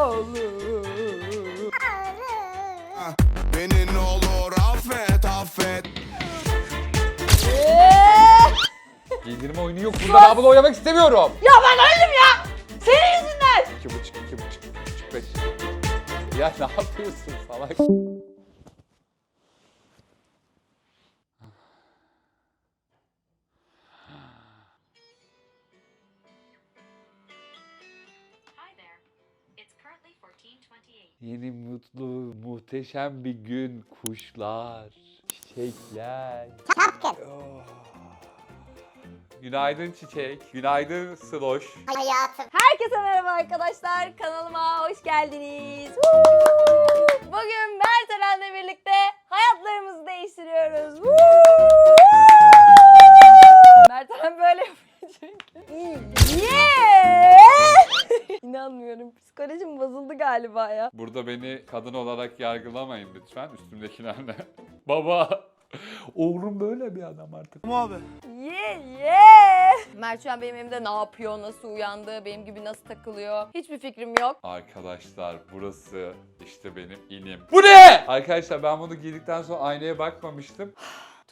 olur. Beni ne olur affet affet Giydirme oyunu yok. Burada ben bunu oynamak istemiyorum. Ya ben öldüm ya. Senin yüzünden. İki buçuk, iki buçuk, iki buçuk, beş. Ya ne yapıyorsun salak? Yeni mutlu, muhteşem bir gün. Kuşlar, çiçekler. Oh. Günaydın çiçek. Günaydın Sloş. Herkese merhaba arkadaşlar. Kanalıma hoş geldiniz. Bugün Mert Eren'le birlikte hayatlarımızı değiştiriyoruz. Woo! Mert Eren böyle yapıyor çünkü. Yeah! İnanmıyorum. Psikolojim bozuldu galiba ya. Burada beni kadın olarak yargılamayın lütfen üstümdekilerle. Baba. Oğlum böyle bir adam artık. Yeah yeah. Mert şu an benim evimde ne yapıyor, nasıl uyandı, benim gibi nasıl takılıyor. Hiçbir fikrim yok. Arkadaşlar burası işte benim inim. Bu ne? Arkadaşlar ben bunu giydikten sonra aynaya bakmamıştım.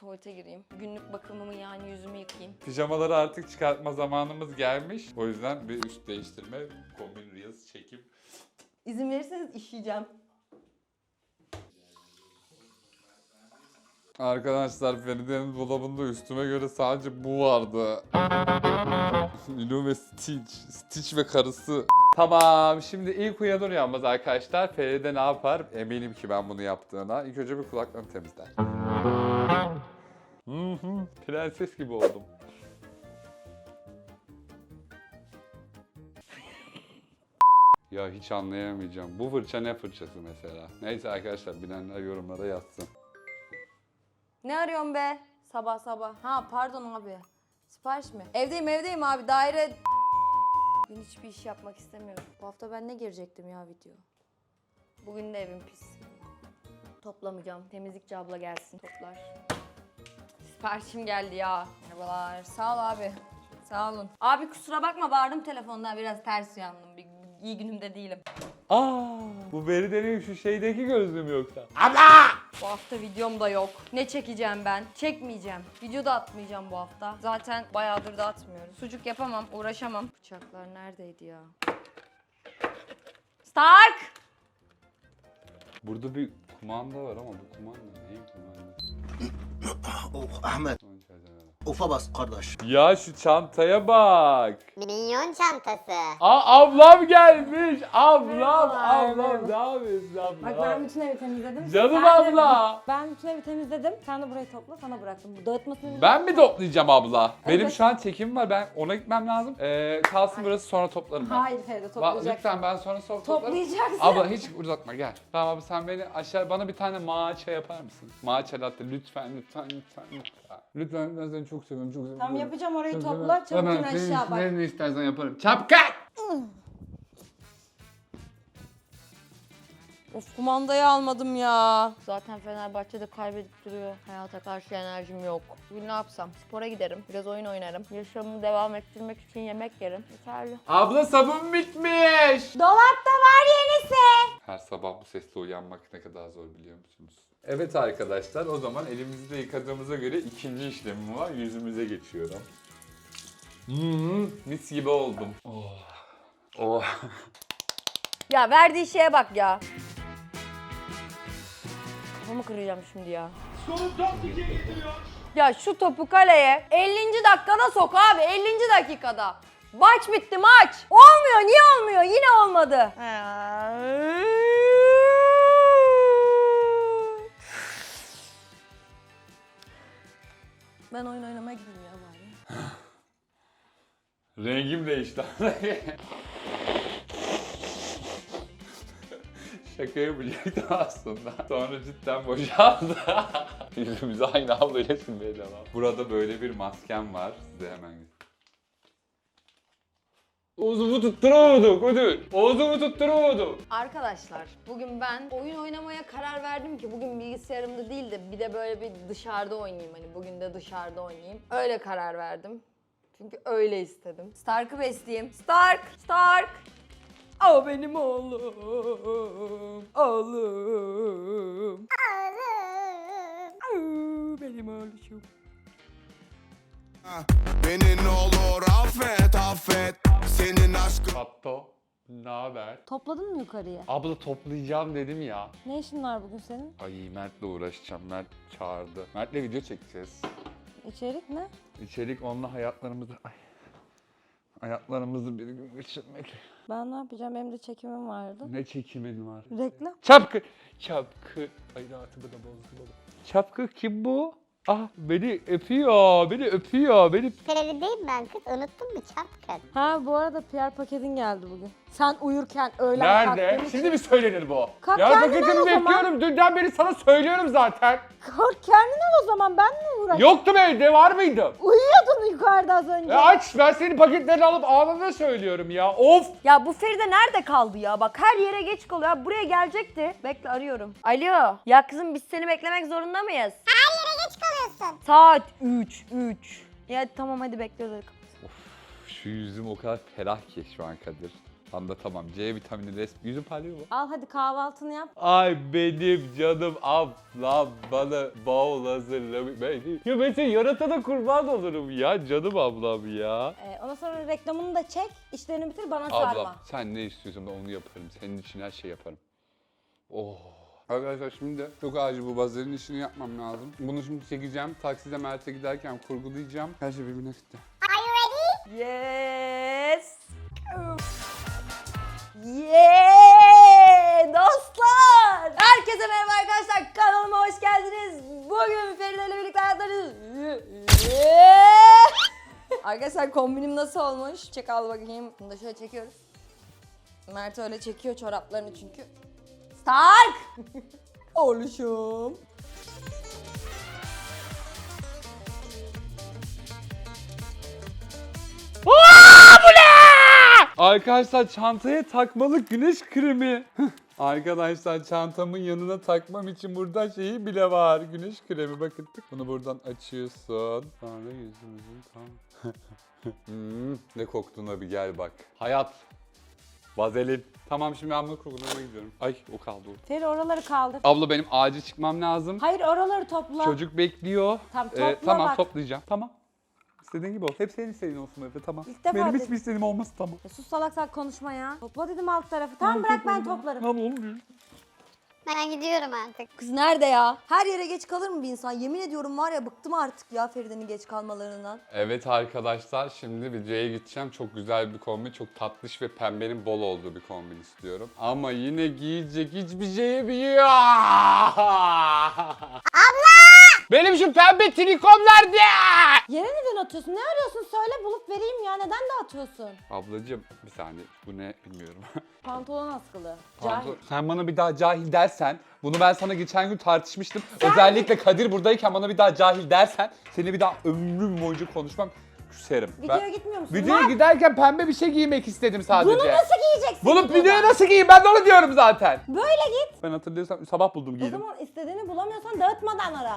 Tuvalete gireyim. Günlük bakımımı yani yüzümü yıkayayım. Pijamaları artık çıkartma zamanımız gelmiş. O yüzden bir üst değiştirme, kombin reels çekip İzin verirseniz işeyeceğim. Arkadaşlar Feride'nin dolabında üstüme göre sadece bu vardı. Lilo ve Stitch. Stitch ve karısı. Tamam şimdi ilk uyanır uyanmaz arkadaşlar Feride ne yapar? Eminim ki ben bunu yaptığına. İlk önce bir kulaklarını temizler. Hı hı, Prenses gibi oldum. Ya hiç anlayamayacağım. Bu fırça ne fırçası mesela? Neyse arkadaşlar bilenler yorumlara yazsın. Ne arıyorsun be? Sabah sabah. Ha pardon abi. Sipariş mi? Evdeyim evdeyim abi daire... Bugün hiçbir iş yapmak istemiyorum. Bu hafta ben ne girecektim ya video? Bugün de evim pis. Toplamayacağım. Temizlikçi abla gelsin. Toplar. Siparişim geldi ya. Merhabalar. Sağ ol abi. Sağ olun. Abi kusura bakma bağırdım telefondan biraz ters uyandım. Bir, iyi günümde değilim. Aa, bu Feride'nin şu şeydeki gözlüğüm yoksa. Bu hafta videom da yok. Ne çekeceğim ben? Çekmeyeceğim. Video da atmayacağım bu hafta. Zaten bayağıdır da atmıyorum. Sucuk yapamam, uğraşamam. Bıçaklar neredeydi ya? Stark! Burada bir kumanda var ama bu kumanda neyin kumandası? Oh Ahmet, ufa bas kardeş. Ya şu çantaya bak. Minyon çantası. Aa ablam gelmiş. Ablam, ablam merhaba. ne yapıyorsun abla? Bak ben bütün evi temizledim. Canım Sen de- abla. ben bütün evi temizledim. Sen de burayı topla sana bıraktım. Bu dağıtmasını Ben mi toplayacağım abla? Benim Evet. şu an çekim var. Ben ona gitmem lazım. Ee, kalsın burası sonra toplarım ben. Hayır Feride Ba- toplayacaksın. lütfen ben sonra so- toplarım. Toplayacaksın. Abla hiç uzatma gel. Tamam abi sen beni aşağı bana bir tane matcha yapar mısın? Matcha latte lütfen lütfen lütfen lütfen. Lütfen ben seni çok seviyorum çok seviyorum. Tamam yapacağım orayı Çok topla. Çabuk in Hemen senin aşağı bak. Ne, ne istersen yaparım. Çapkat! Of kumandayı almadım ya. Zaten Fenerbahçe'de kaybedip duruyor. Hayata karşı enerjim yok. Bugün ne yapsam? Spora giderim. Biraz oyun oynarım. Yaşamımı devam ettirmek için yemek yerim. Yeterli. Abla sabun bitmiş. Dolapta var yenisi. Her sabah bu sesle uyanmak ne kadar zor biliyor musunuz? Evet arkadaşlar o zaman elimizi de yıkadığımıza göre ikinci işlemim var. Yüzümüze geçiyorum. Hmm, mis gibi oldum. Oh. Oh. Ya verdiği şeye bak ya. Kafamı kıracağım şimdi ya. Ya şu topu kaleye 50. dakikada sok abi 50. dakikada. Maç bitti maç. Olmuyor niye olmuyor yine olmadı. Ben oyun oynamaya gideyim ya bari. Rengim değişti. Şaka yapacaktım aslında. Sonra cidden boşaldı. Yüzümüzü aynı havluyla silmeye devam. Burada böyle bir maskem var. Size hemen Oğzumu tutturamadım ödül. Oğzumu tutturamadım. Arkadaşlar bugün ben oyun oynamaya karar verdim ki bugün bilgisayarımda değil de bir de böyle bir dışarıda oynayayım hani bugün de dışarıda oynayayım. Öyle karar verdim. Çünkü öyle istedim. Stark'ı besleyeyim. Stark! Stark! O benim oğlum. Oğlum. Oğlum. Benim oğlum. Beni ne olur affet affet Senin aşkın Fatto, ne haber? Topladın mı yukarıya? Abla toplayacağım dedim ya. Ne işin var bugün senin? Ay Mert'le uğraşacağım. Mert çağırdı. Mert'le video çekeceğiz. İçerik ne? İçerik onunla hayatlarımızı... Ay. Hayatlarımızı bir gün geçirmek. Ben ne yapacağım? Benim de çekimim vardı. Ne çekimin var? Reklam. Çapkı. Çapkı. Ay rahatımı da bozdu baba. Çapkı kim bu? Ah beni öpüyor. Beni öpüyor. Beni Televizyondayım ben kız. Unuttun mu çapkın? Ha bu arada PR paketin geldi bugün. Sen uyurken öğlen Nerede? kalktığın için- Şimdi mi söylenir bu? Kalk ya kendin al o paketimi zaman. bekliyorum. Dünden beri sana söylüyorum zaten. Kalk kendin al o zaman ben mi uğraşayım? Yoktum evde var mıydım? Uyuyordun yukarıda az önce. E aç ben senin paketlerini alıp anında söylüyorum ya. Of. Ya bu Feride nerede kaldı ya? Bak her yere geç kalıyor. Ya buraya gelecekti. Bekle arıyorum. Alo. Ya kızım biz seni beklemek zorunda mıyız? Kalıyorsun. Saat 3. 3. Ya tamam hadi bekliyoruz. Şu yüzüm o kadar ferah ki şu an Kadir. Anlatamam. C vitamini res. Yüzüm parlıyor mu? Al hadi kahvaltını yap. Ay benim canım ablam bana bavul hazırlamış. Ben, ya ben senin yaratana kurban olurum ya canım ablam ya. Ee, ondan sonra reklamını da çek. işlerini bitir bana Ablam sarma. sen ne istiyorsan ben onu yaparım. Senin için her şey yaparım. Oh. Arkadaşlar şimdi çok acil bu bazerin işini yapmam lazım. Bunu şimdi çekeceğim. Takside Mert'e giderken kurgulayacağım. Her şey birbirine gitti. Are you ready? Yes. Yeah! Dostlar! Herkese merhaba arkadaşlar. Kanalıma hoş geldiniz. Bugün Feride ile birlikte hayatlarınız... arkadaşlar kombinim nasıl olmuş? Çek al bakayım. Bunu da şöyle çekiyoruz. Mert öyle çekiyor çoraplarını çünkü. Stark! Oluşum. Arkadaşlar çantaya takmalı güneş kremi. Arkadaşlar çantamın yanına takmam için burada şeyi bile var. Güneş kremi bakın. Bunu buradan açıyorsun. Sonra yüzümüzün tam... Hmm, ne koktuğuna bir gel bak. Hayat. Vazelin. Tamam şimdi ben bunu kurgulamaya gidiyorum. Ay o kaldı. Feri oraları kaldır. Abla benim acil çıkmam lazım. Hayır oraları topla. Çocuk bekliyor. Tamam, Ee, topla tamam bak. toplayacağım. Tamam. İstediğin gibi ol. Hep senin istediğin olsun Efe tamam. İlk defa Benim dedim. hiçbir istediğim olmasın tamam. Ya sus salak salak konuşma ya. Topla dedim alt tarafı. Tamam bırak ben toplarım. Tamam olmuyor. Ben gidiyorum artık. Kız nerede ya? Her yere geç kalır mı bir insan? Yemin ediyorum var ya bıktım artık ya Feride'nin geç kalmalarından. Evet arkadaşlar şimdi videoya gideceğim. Çok güzel bir kombin. Çok tatlış ve pembenin bol olduğu bir kombin istiyorum. Ama yine giyecek hiçbir şey yok. Abla! Benim şu pembe trikom nerede? Yere neden atıyorsun? Ne arıyorsun? Söyle bulup vereyim ya. Neden de atıyorsun? Ablacığım bir saniye bu ne bilmiyorum. Pantolon askılı. Pardon. Cahil. Sen bana bir daha cahil dersen, bunu ben sana geçen gün tartışmıştım. Özellikle Kadir buradayken bana bir daha cahil dersen, seni bir daha ömrüm boyunca konuşmam, küserim. Videoya gitmiyor musun? Videoya Lan, giderken pembe bir şey giymek istedim sadece. Bunu nasıl giyeceksin? Bunu videoda? videoya nasıl giyeyim? Ben de onu diyorum zaten. Böyle git. Ben hatırlıyorsam sabah buldum O giydim. zaman istediğini bulamıyorsan dağıtmadan ara.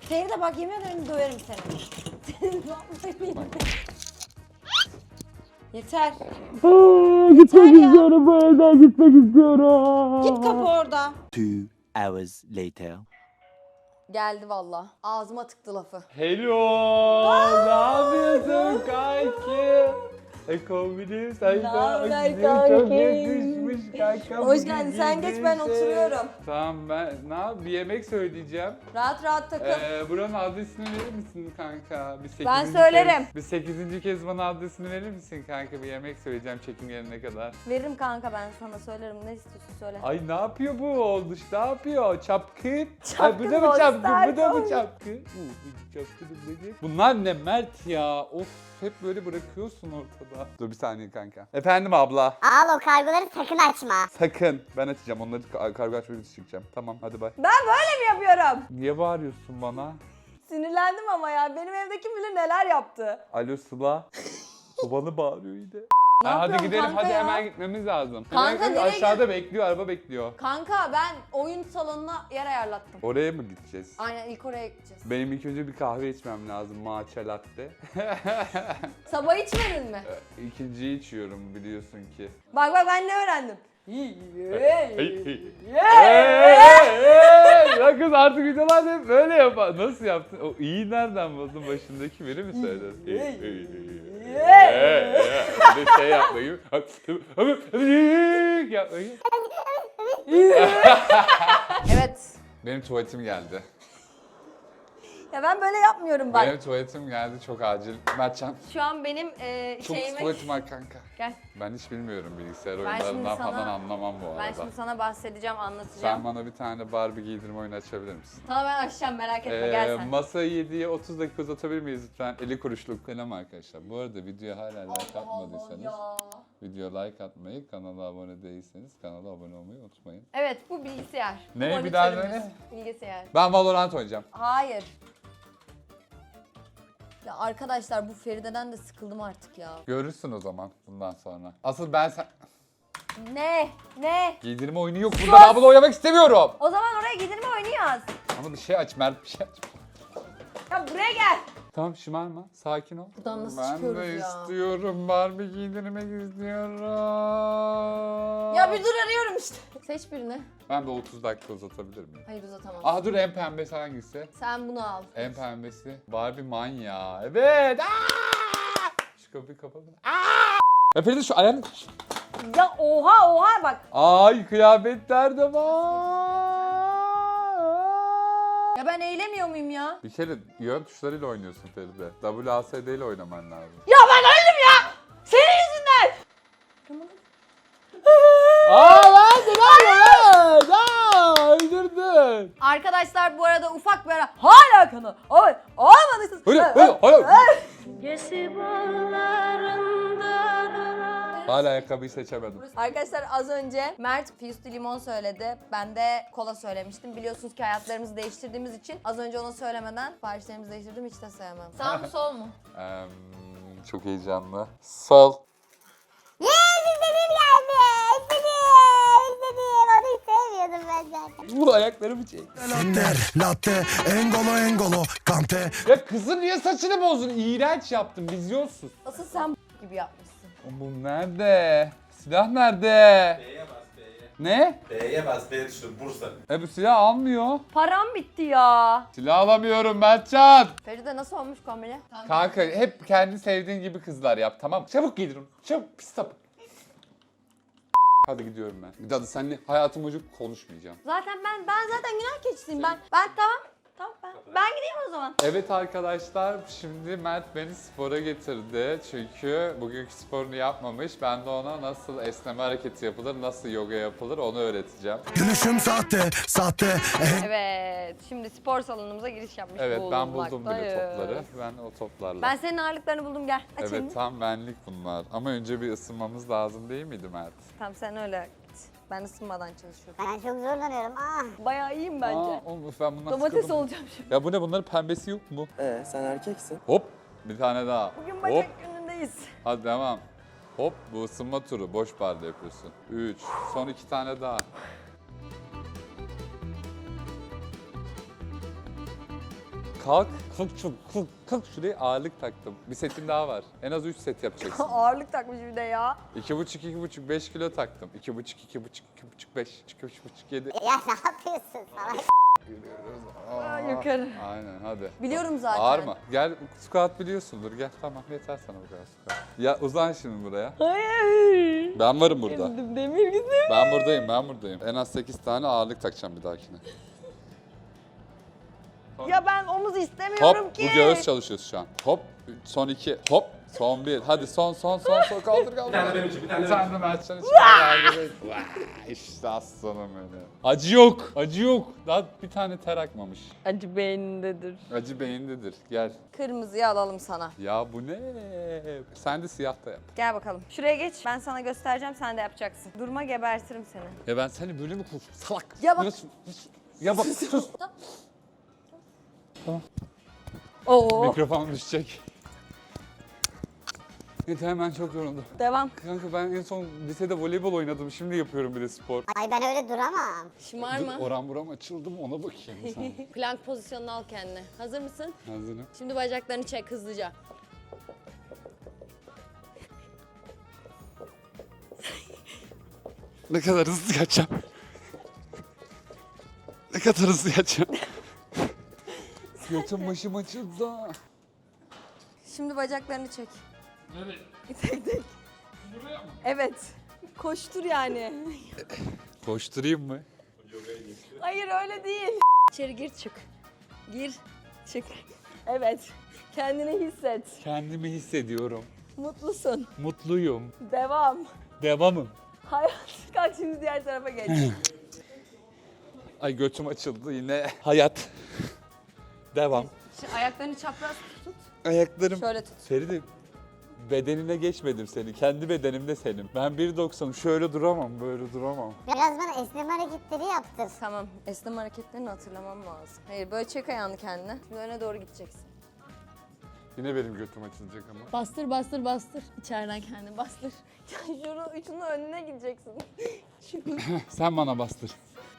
Feri de bak yemin ederim döverim seni. Senin ederim. Yeter. gitmek ya. evden gitmek istiyorum. Git kapı orada. Two hours later. Geldi valla. Ağzıma tıktı lafı. Hello, ne yapıyorsun kanki? E kombinim sen Ne de haber çok kanki? Yakışmış kanka. Hoş bugün geldin. Sen geç, ben oturuyorum. Tamam ben ne yap bir yemek söyleyeceğim. Rahat rahat takıl. Ee, buranın adresini verir misin kanka? Bir sekizinci Ben söylerim. Kez, bir sekizinci kez bana adresini verir misin kanka? Bir yemek söyleyeceğim çekim yerine kadar. Veririm kanka ben sana söylerim. Ne istiyorsun söyle. Ay ne yapıyor bu olmuş? Ne yapıyor? Çapkın. Ay Çapkın bu da mı çapkın? Bu da mı çapkın? Bu çapkının beni. Bunlar ne Mert ya? Of hep böyle bırakıyorsun ortada. Dur bir saniye kanka. Efendim abla. Al o kargoları sakın açma. Sakın. Ben açacağım. Onları ka- kargo açmak için çıkacağım. Tamam hadi bay. Ben böyle mi yapıyorum? Niye bağırıyorsun bana? Sinirlendim ama ya. Benim evde kim bilir neler yaptı. Alo Sıla. Babanı bağırıyor yine. Ne Ha, hadi yapıyorsun gidelim kanka hadi ya? hemen gitmemiz lazım. Kanka, Hemen- nereye Aşağıda bekliyor araba bekliyor. Kanka ben oyun salonuna yer ayarlattım. Oraya mı gideceğiz? Aynen ilk oraya gideceğiz. Benim ilk önce bir kahve içmem lazım. Matcha latte. Sabah içmedin mi? İkinciyi içiyorum biliyorsun ki. Bak bak ben ne öğrendim? Hey! Ya kız artık videolar hep böyle yapar. Nasıl yaptın? O iyi nereden buldun başındaki biri mi söyledi? Hey. Bir de şey yapmayı. yapmayı. Evet. Benim tuvaletim geldi. Ya ben böyle yapmıyorum bak. Benim tuvaletim geldi çok acil. Mertcan Şu an benim e, çok şeyime... tuvaletim var kanka. Gel. Ben hiç bilmiyorum bilgisayar oyunlarından sana- falan anlamam bu arada. Ben şimdi sana bahsedeceğim, Sen anlatacağım. bana bir tane Barbie giydirme oyunu açabilir misin? Sana ben açacağım merak etme Ee, sen. masayı 7'ye 30 dakika uzatabilir miyiz lütfen? 50 kuruşluk kalem arkadaşlar. Bu arada videoya hala like atmadıysanız ya. video like atmayı, kanala abone değilseniz kanala abone olmayı unutmayın. Evet bu bilgisayar. Bu Ne? Bir daha monitörümüz. Bilgisayar. Ben Valorant oynayacağım. Hayır. Ya arkadaşlar bu Feride'den de sıkıldım artık ya. Görürsün o zaman bundan sonra. Asıl ben sen... Ne? Ne? Giydirme oyunu yok burada. Ben bunu oynamak istemiyorum. O zaman oraya gidilme oynuyoruz. Ama bir şey aç Mert bir şey aç. Ya buraya gel. Tamam şımarma. Sakin ol. Buradan nasıl ben çıkıyoruz de ya? istiyorum. Barbie giydirmek istiyorum. Ya bir dur arıyorum işte. Seç birini. Ben de 30 dakika uzatabilir miyim? Hayır uzatamam. Aa dur en pembesi hangisi? Sen bunu al. En pembesi. Barbie manya. Evet. Aa! Şu kapıyı kapalı. Aa! Ya Feride şu ayağını... Ya oha oha bak. Ay kıyafetler de var. Ya ben eğlemiyor muyum ya? Bir kere yön tuşlarıyla oynuyorsun Feride. WASD ile oynaman lazım. Ya ben öldüm ya. Senin yüzünden. Aa lan lan Aa Arkadaşlar bu arada ufak bir ara hala kanal. Ay, olmadıysa. Hayır hayır hayır. Hala ayakkabıyı seçemedim. Arkadaşlar az önce Mert Fiyusti limon söyledi. Ben de kola söylemiştim. Biliyorsunuz ki hayatlarımızı değiştirdiğimiz için az önce ona söylemeden siparişlerimizi değiştirdim hiç de sevmem. Sağ mı sol mu? Eee, çok heyecanlı. Sol. Yes istediğim geldi. İstediğim. İstediğim. Onu hiç sevmiyordum ben zaten. Bu ayaklarımı çek. Latte, latte, engolo engolo, kante Ya kızın niye saçını bozdun? İğrenç yaptın, vizyonsuz. Asıl sen gibi yapmışsın. Bu nerede? Silah nerede? B'ye bas B'ye. Ne? B'ye bas B'ye düştü Bursa. E bu silah almıyor. Param bitti ya. Silah alamıyorum Mertcan. Feride nasıl olmuş kombine? Kanka hep kendi sevdiğin gibi kızlar yap tamam mı? Çabuk giydir onu. Çabuk pis sapık. Hadi gidiyorum ben. Bir daha da seninle hayatım boyunca konuşmayacağım. Zaten ben ben zaten günah keçisiyim. Ben ben tamam. Tamam ben. Ben gideyim o zaman. Evet arkadaşlar şimdi Mert beni spora getirdi. Çünkü bugünkü sporunu yapmamış. Ben de ona nasıl esneme hareketi yapılır, nasıl yoga yapılır onu öğreteceğim. Gülüşüm sahte, sahte Evet. Şimdi spor salonumuza giriş yapmış Evet ben buldum bile bulunmaktayız. topları. Ben o toplarla. Ben senin ağırlıklarını buldum gel. Aç elini. Evet tam benlik bunlar. Ama önce bir ısınmamız lazım değil miydi Mert? Tamam sen öyle. Ben ısınmadan çalışıyorum. Ben çok zorlanıyorum. Ah. Bayağı iyiyim bence. Aa, oğlum ben bundan Domates sıkıldım. olacağım şimdi. Ya bu ne bunların pembesi yok mu? Ee, sen erkeksin. Hop bir tane daha. Bugün Hop bacak günündeyiz. hadi devam. Hop bu ısınma turu boş barda yapıyorsun. 3 son iki tane daha. Kalk, kalk çok, kalk, kalk şuraya ağırlık taktım. Bir setin daha var. En az 3 set yapacaksın. Ağırlık takmış bir de ya. 2,5 2,5 5 kilo taktım. 2,5 2,5 2,5 5 2,5 7 Ya ne yapıyorsun salak? Aa, yukarı. Aynen hadi. Biliyorum zaten. Ağır mı? Gel squat biliyorsundur gel tamam yeter sana bu kadar squat. Ya uzan şimdi buraya. Hayır. Ben varım burada. Demir gitti. Ben buradayım ben buradayım. En az 8 tane ağırlık takacağım bir dahakine. Ya ben omuz istemiyorum Hop ki. bu göğüs çalışıyoruz şu an. Hop son 2 hop son 1 hadi son son son son kaldır kaldır. Bir tane benim için, bir tane Bir benim için. de Mertcan için. Yardım et. Vay, İşte aslanım öyle. Acı yok. Acı yok. Daha bir tane ter akmamış. Acı beynindedir. Acı beyindedir. Gel. Kırmızıyı alalım sana. Ya bu ne? Sen de siyah da yap. Gel bakalım. Şuraya geç. Ben sana göstereceğim sen de yapacaksın. Durma gebertirim seni. Ya ben seni böyle mi konuşuyorum? Salak. Ya bak- nasıl- Ya bak sus. Oo. Mikrofon düşecek. Yeter hemen çok yoruldum. Devam. Kanka ben en son lisede voleybol oynadım. Şimdi yapıyorum bir de spor. Ay ben öyle duramam. Şımarma. Oran buram açıldı mı ona bakayım sen. Plank pozisyonunu al kendine. Hazır mısın? Hazırım. Şimdi bacaklarını çek hızlıca. Ne kadar hızlı yatacağım. Ne kadar hızlı yatacağım. Götüm başım açıldı. Şimdi bacaklarını çek. Nereye? Tek tek. Buraya mı? Evet. Koştur yani. Koşturayım mı? Hayır öyle değil. İçeri gir çık. Gir çık. Evet. Kendini hisset. Kendimi hissediyorum. Mutlusun. Mutluyum. Devam. Devamım. Hayat. Kalk şimdi diğer tarafa geç. Ay götüm açıldı yine. Hayat. Devam. Şimdi ayaklarını çapraz tut. Ayaklarım. Şöyle tut. Feride bedenine geçmedim seni. Kendi bedenimde senin. Ben 1.90'ım. Şöyle duramam, böyle duramam. Biraz bana esneme hareketleri yaptır. Tamam. Esneme hareketlerini hatırlamam lazım. Hayır böyle çek ayağını kendine. Şimdi öne doğru gideceksin. Yine benim götüm açılacak ama. Bastır bastır bastır. İçeriden kendini bastır. Ya şunu, şunu önüne gideceksin. Şunu Sen bana bastır.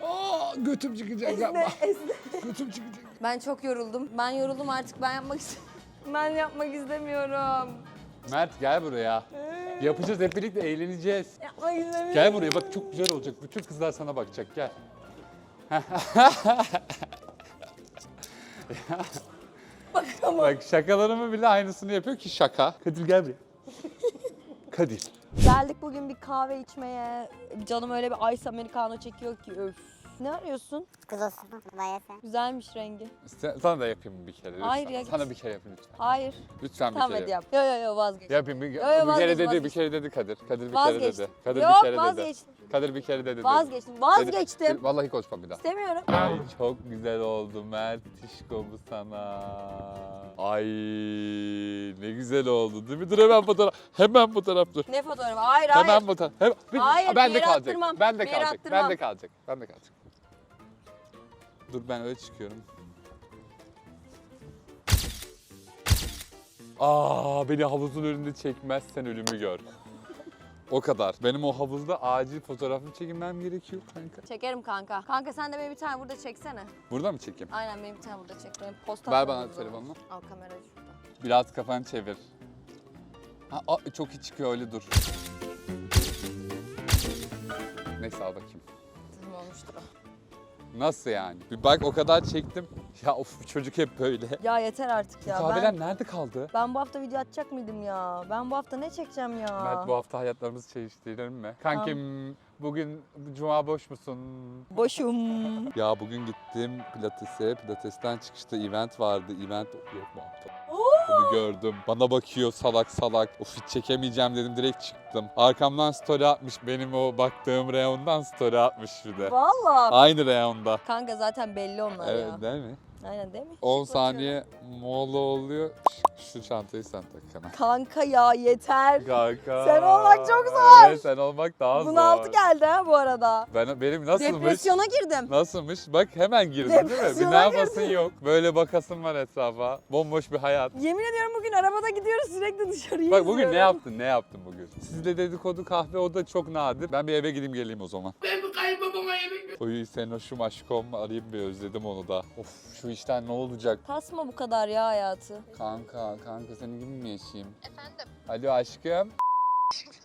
Aa, götüm çıkacak yapma. esne. Götüm çıkacak. Ben çok yoruldum. Ben yoruldum artık ben yapmak istemiyorum. Ben yapmak istemiyorum. Mert gel buraya. Yapacağız hep birlikte eğleneceğiz. Yapmak istemiyorum. Gel buraya bak çok güzel olacak. Bütün kızlar sana bakacak gel. Bak şakalarımı bile aynısını yapıyor ki şaka. Kadir gel buraya. Kadir. Geldik bugün bir kahve içmeye. Canım öyle bir ice americano çekiyor ki öf. Ne arıyorsun? Kız olsun. Baya sen. Güzelmiş rengi. Sen- Sana da yapayım bir kere lütfen. Hayır ya, Sana bir kere yapayım lütfen. Hayır. Lütfen bir Tamam kere hadi yap. Yo yo yo vazgeç. Yapayım bir, yo, bir kere vazgeç, dedi, bir vazgeç. kere dedi Kadir. Kadir bir kere Vazgeçtim. dedi. Kadir Yok bir kere dedi. vazgeçtim. Kadir bir kere dedi. Vazgeçtim. Dedi. Vazgeçtim. Vallahi konuşmam bir daha. İstemiyorum. Ay çok güzel oldu Mert Tişko bu sana. Ay ne güzel oldu değil mi? Dur hemen fotoğraf. Hemen fotoğraf dur. Ne fotoğrafı? Hayır hayır. Hemen fotoğraf. Hem, bir- Hayır, ben bir de kalacak. attırmam. Ben de Bir kalacak. Ben de kalacak. Ben de kalacak. Dur ben öyle çıkıyorum. Aa beni havuzun önünde çekmezsen ölümü gör. O kadar. Benim o havuzda acil fotoğrafımı çekilmem gerekiyor kanka. Çekerim kanka. Kanka sen de beni bir tane burada çeksene. Burada mı çekeyim? Aynen beni bir tane burada çek. Benim posta Ver bana telefonunu. Al kamerayı şurada. Biraz kafanı çevir. Ha, aa, çok iyi çıkıyor öyle dur. Neyse al bakayım. Tamam olmuştur o. Nasıl yani? Bir bak o kadar çektim. Ya of bu çocuk hep böyle. Ya yeter artık ya. Kahveler Ben, nerede kaldı? ben bu hafta video atacak mıydım ya? Ben bu hafta ne çekeceğim ya? Mert bu hafta hayatlarımızı çeliştirelim mi? Kankim bugün cuma boş musun? Boşum. Ya bugün gittim pilatese. Pilatesten çıkışta event vardı. Event yok bu hafta. Bunu gördüm. Bana bakıyor salak salak. Of hiç çekemeyeceğim dedim direkt çıktım. Arkamdan story atmış. Benim o baktığım reyondan story atmış bir de. Valla. Aynı reyonda. Kanka zaten belli onlar Evet ya. değil mi? Aynen değil mi? 10 saniye mola oluyor. Şu çantayı sen tak hemen. Kanka ya yeter. Kanka. Sen olmak çok zor. Evet sen olmak daha Bunaltı zor. geldi ha bu arada. Ben, benim nasılmış? Depresyona girdim. Nasılmış? Bak hemen girdin değil mi? Bir Depresyona ne yapasın yok. Böyle bakasın var etrafa. Bomboş bir hayat. Yemin ediyorum bugün arabada gidiyoruz sürekli dışarıyı Bak bugün ne izliyorum. yaptın? Ne yaptın bugün? Sizde dedikodu kahve o da çok nadir. Ben bir eve gideyim geleyim o zaman. Ben bir kayınbabama yemek Oy sen hoşum aşkım arayayım bir özledim onu da. Of şu işten ne olacak? Kasma bu kadar ya hayatı. Kanka kanka senin gibi mi yaşayayım? Efendim? Alo aşkım.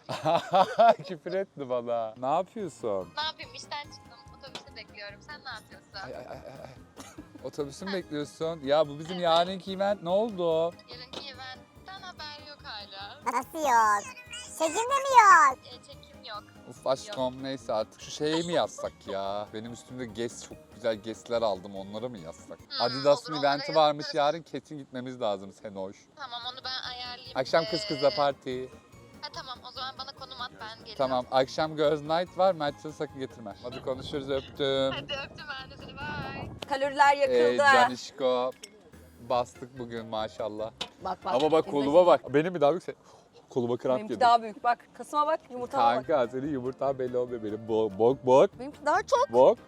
Küfür etti bana. Ne yapıyorsun? Ne yapayım işten çıktım. Otobüsü bekliyorum. Sen ne yapıyorsun? Ay ay ay ay. Otobüsü mü bekliyorsun? Ya bu bizim yarınki event ne oldu? Yarınki eventten haber yok hala. Nasıl yok? Çekimde mi yok? E, çekim yok. Uf aşkım neyse artık şu şeye mi yazsak ya? Benim üstümde GES çok güzel GES'ler aldım onlara mı yazsak? Hmm, Adidas'ın olur, onlara eventi varmış yazarız. yarın kesin gitmemiz lazım Senoş. Tamam onu ben ayarlayayım. Akşam kız kızla Ee, parti. Ha, tamam o zaman bana konum at ben gelirim. Tamam akşam girls night var Mert'e sakın getirme. Hadi konuşuruz öptüm. Hadi öptüm ben de seni bye. Kaloriler Ee, yakıldı. Canişko bastık bugün maşallah. bak bak. Ama bak koluma bak. Benim bir daha büyük. Koluma kramp Benimki yedim. daha büyük. Bak kasıma bak, yumurtama bak. Kanka senin yumurtan belli olmuyor benim. Bok bok bok. Benimki daha çok. Bok.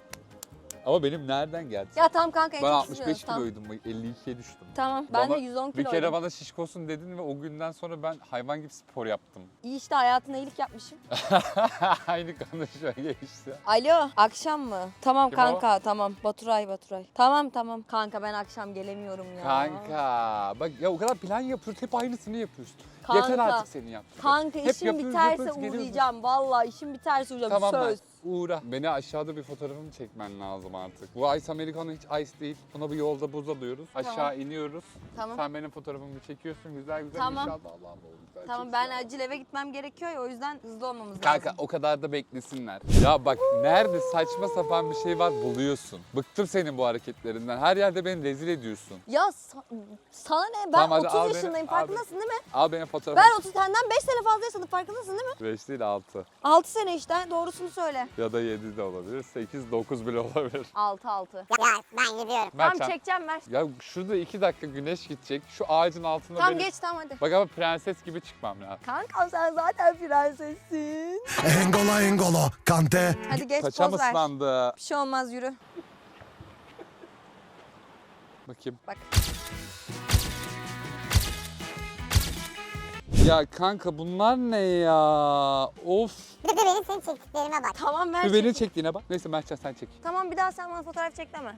Ama benim nereden geldi? Ya tamam kanka en ben çok 65 üzülüyorum, tamam. kiloydum. 52'ye düştüm. Tamam ben Bana- de 110 Bir kilo. kere bana şişkosun dedin ve o günden sonra ben hayvan gibi spor yaptım. İyi işte hayatına iyilik yapmışım. Aynı konuşma geçti. Alo akşam mı? Tamam Kim kanka tamam. Baturay Baturay. Tamam tamam. Kanka ben akşam gelemiyorum ya. Kanka bak ya o kadar plan yapıyoruz hep aynısını yapıyoruz. Kanka. Yeter artık senin yaptığın. Kanka Hep işim yapıyoruz, biterse yapıyoruz, geliyoruz. uğrayacağım. Vallahi işim biterse uğrayacağım. Tamam Söz. Uğra. Beni aşağıda bir fotoğrafımı çekmen lazım artık. Bu Ice Americano hiç ice değil. Buna bir yolda buz alıyoruz. Aşağı Tamam. iniyoruz. Tamam. Sen benim fotoğrafımı çekiyorsun güzel güzel Tamam. inşallah Allah'ım o güzel Tamam çeksin ben ya. acil eve gitmem gerekiyor ya o yüzden hızlı olmamız Kanka lazım. o kadar da beklesinler. Ya bak nerede saçma sapan bir şey var buluyorsun. Bıktım senin bu hareketlerinden. Her yerde beni rezil ediyorsun. Ya sa- sana ne? Ben Tamam, hadi 30 al beni, yaşındayım al farkındasın değil mi? Al benim fotoğrafımı. Ben 30 senden 5 sene fazla yaşadım farkındasın değil mi? 5 değil 6. 6 sene işte doğrusunu söyle. Ya da 7 de olabilir. 8, 9 bile olabilir. 6 6. Ya ben gidiyorum. Tamam Mertcan, çekeceğim ver. Ya şurada 2 dakika güneş gidecek. Şu ağacın altında Tamam benim- geç tamam hadi. Bak ama prenses gibi çıkmam lazım. Kankam sen zaten prensessin. Engolo engolo kante Hadi geç Paçam poz ver. ıslandı. Bir şey olmaz yürü. Bakayım. Bak. Ya kanka bunlar ne ya? Of. Bir de benim senin çektiklerime bak. Tamam ver Bir beni çek. çektiğine bak. Neyse Mertcan sen çek. Tamam bir daha sen bana fotoğraf çek deme.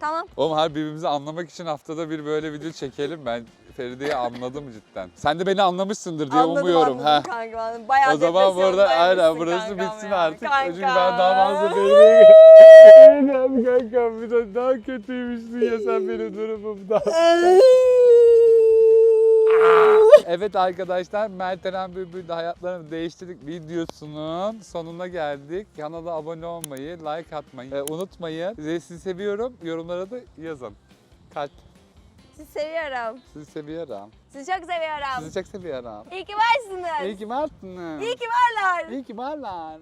Tamam. Oğlum her birbirimizi anlamak için haftada bir böyle video çekelim. Ben Feride'yi anladım cidden. Sen de beni anlamışsındır diye anladım umuyorum. anladım ha. kanka. anladım. Bayağı O zaman burada depresyondaymışsın aynen burası kankam bitsin ya. artık. Kanka. Çünkü ben daha fazla Feride'yi... Eylem kanka bir de daha kötüymüşsün ya sen benim durumumda. evet arkadaşlar Mert Eren Bülbül'de hayatlarını değiştirdik videosunun sonuna geldik. Kanala abone olmayı, like atmayı e, unutmayın. Sizi sizi seviyorum. Yorumlara da yazın. Kalp. Sizi seviyorum. Sizi seviyorum. Sizi çok seviyorum. Sizi çok seviyorum. İyi ki varsınız. İyi ki varsınız. İyi ki varlar. İyi ki varlar.